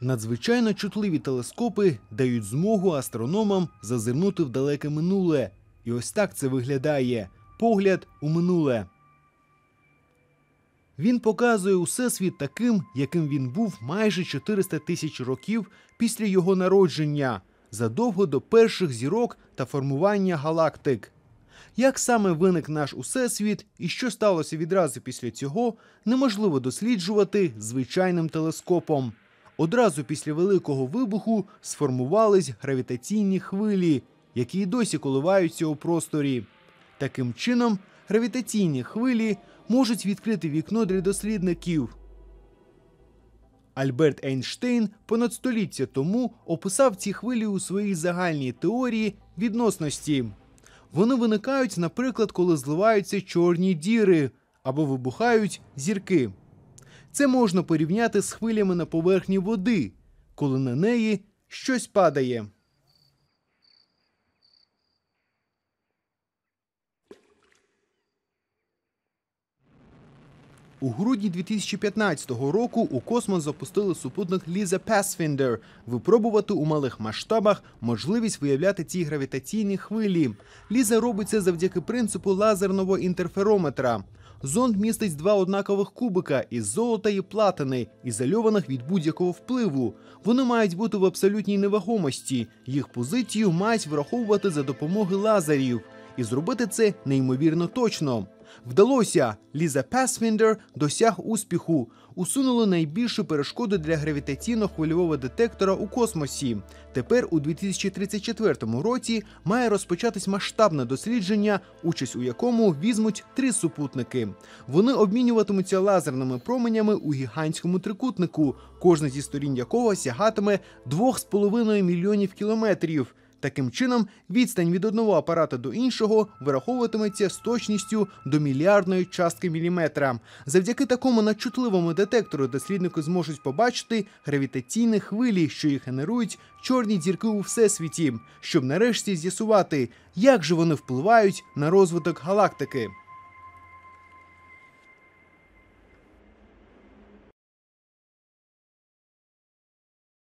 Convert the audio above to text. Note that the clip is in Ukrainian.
Надзвичайно чутливі телескопи дають змогу астрономам зазирнути в далеке минуле. І ось так це виглядає погляд у минуле. Він показує усесвіт таким, яким він був майже 400 тисяч років після його народження, задовго до перших зірок та формування галактик. Як саме виник наш усесвіт і що сталося відразу після цього, неможливо досліджувати звичайним телескопом. Одразу після великого вибуху сформувались гравітаційні хвилі, які й досі коливаються у просторі. Таким чином, гравітаційні хвилі можуть відкрити вікно для дослідників. Альберт Ейнштейн понад століття тому описав ці хвилі у своїй загальній теорії відносності. Вони виникають, наприклад, коли зливаються чорні діри або вибухають зірки. Це можна порівняти з хвилями на поверхні води, коли на неї щось падає. У грудні 2015 року у космос запустили супутник Ліза Pathfinder випробувати у малих масштабах можливість виявляти ці гравітаційні хвилі. Ліза робить це завдяки принципу лазерного інтерферометра. Зонд містить два однакових кубика із золота і платини, ізольованих від будь-якого впливу. Вони мають бути в абсолютній невагомості. Їх позицію мають враховувати за допомогою лазерів. І зробити це неймовірно точно. Вдалося. Ліза Pathfinder досяг успіху. Усунули найбільшу перешкоду для гравітаційно-хвильового детектора у космосі. Тепер у 2034 році має розпочатись масштабне дослідження, участь у якому візьмуть три супутники. Вони обмінюватимуться лазерними променями у гігантському трикутнику, кожна зі сторін якого сягатиме 2,5 мільйонів кілометрів. Таким чином, відстань від одного апарата до іншого вираховуватиметься з точністю до мільярдної частки міліметра. Завдяки такому надчутливому детектору дослідники зможуть побачити гравітаційні хвилі, що їх генерують чорні дірки у всесвіті, щоб нарешті з'ясувати, як же вони впливають на розвиток галактики.